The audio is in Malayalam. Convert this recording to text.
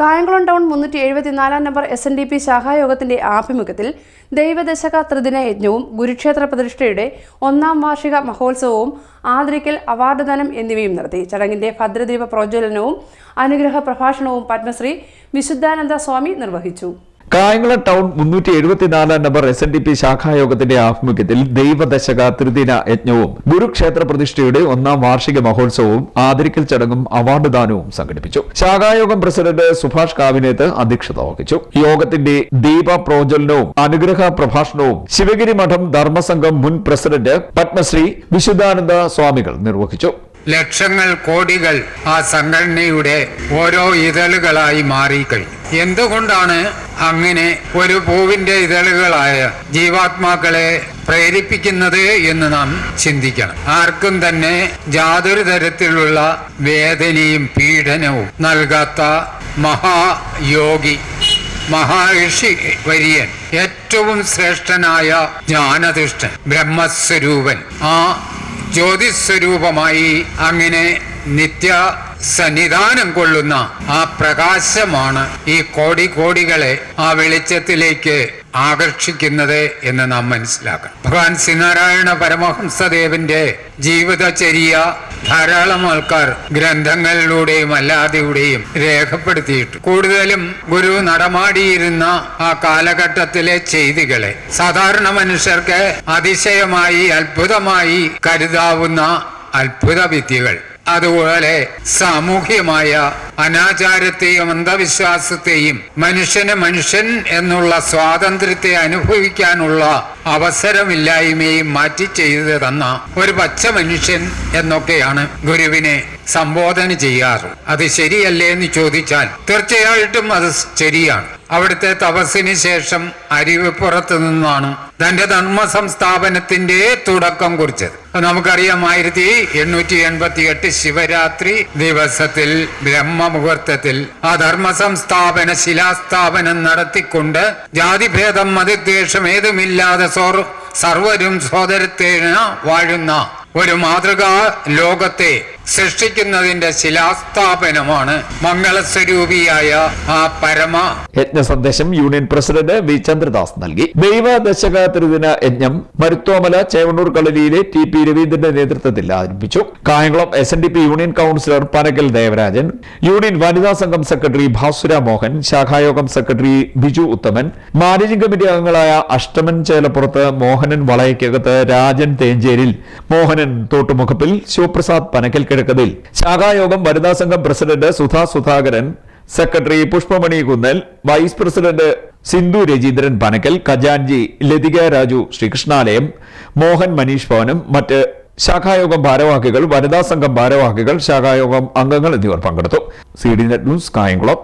കായംകുളം ടൗൺ മുന്നൂറ്റി എഴുപത്തിനാലാം number S N D P ശാഖായോഗത്തിന്റെ ആഭിമുഖ്യത്തിൽ ദൈവദശക ത്രിദിന യജ്ഞവും ഗുരുക്ഷേത്ര പ്രതിഷ്ഠയുടെ ഒന്നാം വാർഷിക മഹോത്സവവും ആദരിക്കൽ അവാർഡ് ദാനം എന്നിവയും നടത്തി. ചടങ്ങിന്റെ ഭദ്രദീപ പ്രോജ്വലനവും അനുഗ്രഹ പ്രഭാഷണവും പത്മശ്രീ വിശുദ്ധാനന്ദ സ്വാമി നിർവഹിച്ചു. കായംകുളം ടൗൺ മുന്നൂറ്റി എഴുപത്തിനാലാം number S N D P ശാഖായോഗത്തിന്റെ ആഭിമുഖ്യത്തിൽ ദൈവദശക ത്രിദിന യജ്ഞവും ഗുരുക്ഷേത്ര പ്രതിഷ്ഠയുടെ ഒന്നാം വാർഷിക മഹോത്സവവും ആദരിക്കൽ ചടങ്ങും അവാർഡ് ദാനവും സംഘടിപ്പിച്ചു. ശാഖായോഗം പ്രസിഡന്റ് സുഭാഷ് കാവിനേത്ത് അധ്യക്ഷത വഹിച്ചു. യോഗത്തിന്റെ ദീപ പ്രോജ്വലനവും അനുഗ്രഹ പ്രഭാഷണവും ശിവഗിരി മഠം ധർമ്മസംഘം മുൻ പ്രസിഡന്റ് പത്മശ്രീ വിശുദ്ധാനന്ദ സ്വാമികൾ നിർവഹിച്ചു. ലക്ഷങ്ങൾ കോടികൾ ആ സംഘടനയുടെ ഓരോ ഇതളുകളായി മാറിക്കഴിഞ്ഞു. എന്തുകൊണ്ടാണ് അങ്ങനെ ഒരു പൂവിന്റെ ഇതളുകളായ ജീവാത്മാക്കളെ പ്രേരിപ്പിക്കുന്നത് എന്ന് നാം ചിന്തിക്കണം. ആർക്കും തന്നെ യാതൊരു തരത്തിലുള്ള വേദനയും പീഡനവും നൽകാത്ത മഹായോഗി മഹാഋഷി വര്യൻ ഏറ്റവും ശ്രേഷ്ഠനായ ജ്ഞാനധിഷ്ഠൻ ബ്രഹ്മസ്വരൂപൻ. ആ ജ്യോതിസ്വരൂപമായി അങ്ങനെ നിത്യ സന്നിധാനം കൊള്ളുന്ന ആ പ്രകാശമാണ് ഈ കോടി കോടികളെ ആ വെളിച്ചത്തിലേക്ക് ആകർഷിക്കുന്നത് എന്ന് നാം മനസ്സിലാക്കണം. ഭഗവാൻ ശ്രീനാരായണ പരമഹംസദേവന്റെ ജീവിതചര്യ ധാരാളം ആൾക്കാർ ഗ്രന്ഥങ്ങളിലൂടെയും അല്ലാതെയുടെയും രേഖപ്പെടുത്തിയിട്ട്. കൂടുതലും ഗുരു നടമാടിയിരുന്ന ആ കാലഘട്ടത്തിലെ ചെയ്തികളെ സാധാരണ മനുഷ്യർക്ക് അതിശയമായി അത്ഭുതമായി കരുതാവുന്ന അത്ഭുത വിദ്യകൾ. അതുപോലെ സാമൂഹ്യമായ അനാചാരത്തെയും അന്ധവിശ്വാസത്തെയും മനുഷ്യന് മനുഷ്യൻ എന്നുള്ള സ്വാതന്ത്ര്യത്തെ അനുഭവിക്കാനുള്ള അവസരമില്ലായ്മയും മാറ്റി ചെയ്തു തന്ന ഒരു പച്ച മനുഷ്യൻ എന്നൊക്കെയാണ് ഗുരുവിനെ സംബോധന ചെയ്യാറ്. അത് ശരിയല്ലേ എന്ന് ചോദിച്ചാൽ തീർച്ചയായിട്ടും അത് ശരിയാണ്. അവിടുത്തെ തപസ്സിന് ശേഷം അരിവിപ്പുറത്ത് നിന്നാണ് തന്റെ ധർമ്മ സംസ്ഥാപനത്തിന്റെ തുടക്കം കുറിച്ചത്. നമുക്കറിയാം ആയിരത്തി എണ്ണൂറ്റി എൺപത്തി എട്ട് ശിവരാത്രി ദിവസത്തിൽ ബ്രഹ്മ മുഹൂർത്തത്തിൽ ആ ധർമ്മ സംസ്ഥാപന ശിലാസ്ഥാപനം നടത്തിക്കൊണ്ട് ജാതിഭേദം മതദ്വേഷം ഏതുമില്ലാതെ സോർ സർവരും സോദരത്തേന വാഴുന്ന ഒരു മാതൃകാ ലോകത്തെ സൃഷ്ടിക്കുന്നതിന്റെ ശിലാസ്ഥാപനമാണ് മംഗളസ്വരൂപിയായ ആ പരമ. യജ്ഞ സന്ദേശം യൂണിയൻ പ്രസിഡന്റ് വി. ചന്ദ്രദാസ് നൽകി. ദൈവദശക ത്രിദിന യജ്ഞം മരുത്തോമല ചേവണ്ണൂർ കളരിയിലെ ടി. പി. രവീന്ദ്രന്റെ നേതൃത്വത്തിൽ ആരംഭിച്ചു. Kayamkulam S N D P union councillor Panakal Devarajan union വനിതാ സംഘം secretary Bhasura Mohan ശാഖായോഗം secretary Biju Uthaman managing committee അംഗങ്ങളായ അഷ്ടമൻ ചേലപ്പുറത്ത് മോഹനൻ വളയക്കകത്ത് രാജൻ തേഞ്ചേരിൽ മോഹനൻ തോട്ടുമുഖപ്പിൽ ശിവപ്രസാദ് പനക്കൽ കിഴക്കതിൽ ശാഖായോഗം വനിതാ സംഘം president Sudha Sudhakaran secretary Pushpamani Kunnal vice president Sindhu Rajeendran Panakkal ഖജാൻജി Lathika Raju Sreekrishnalayam Mohan Manish ഭവനും മറ്റ് ശാഖായോഗം ഭാരവാഹികൾ വനിതാ സംഘം ഭാരവാഹികൾ ശാഖായോഗം അംഗങ്ങൾ എന്നിവർ പങ്കെടുത്തു. C D net news Kayamkulam.